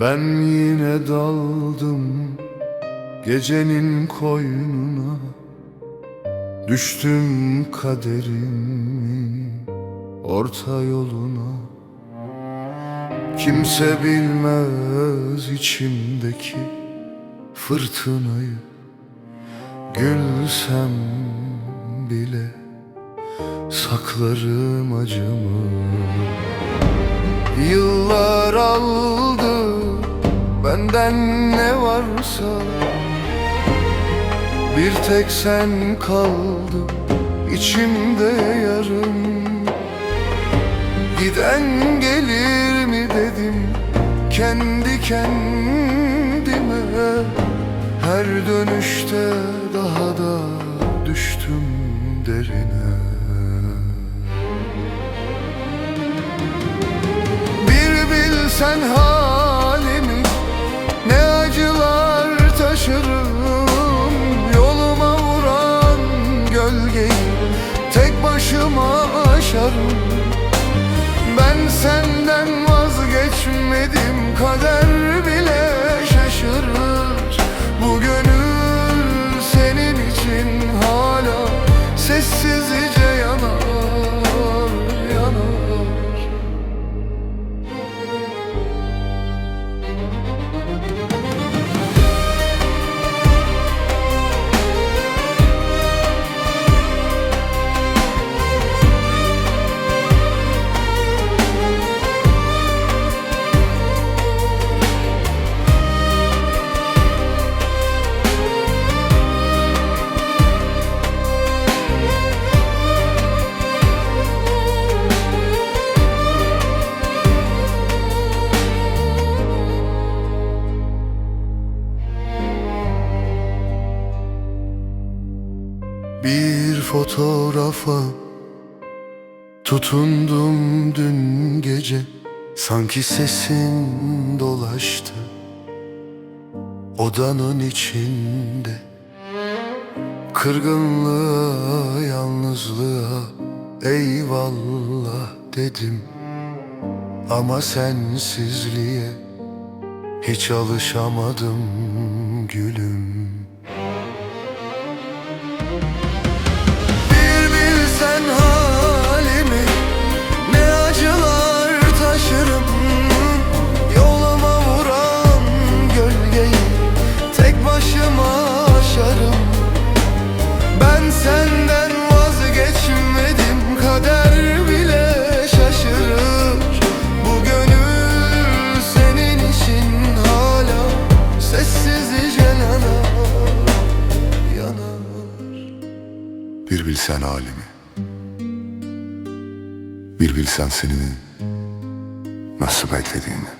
Ben yine daldım gecenin koynuna. Düştüm kaderimin orta yoluna. Kimse bilmez içimdeki fırtınayı. Gülsem bile saklarım acımı. Yıllar aldı benden ne varsa Bir tek sen kaldın içimde yarım. Giden gelir mi dedim kendi kendime. Her dönüşte daha da düştüm derine. Bir bilsen halimi Ben senden vazgeçmedim kader Bir fotoğrafa tutundum dün gece. Sanki sesin dolaştı odanın içinde. Kırgınlığa, yalnızlığa eyvallah dedim. Ama sensizliğe hiç alışamadım gülüm Senden vazgeçmedim Kader bile şaşırır. Bu gönül senin için hala Sessizce yanar bir bilsen halimi Bir bilsen seni nasıl beklediğimi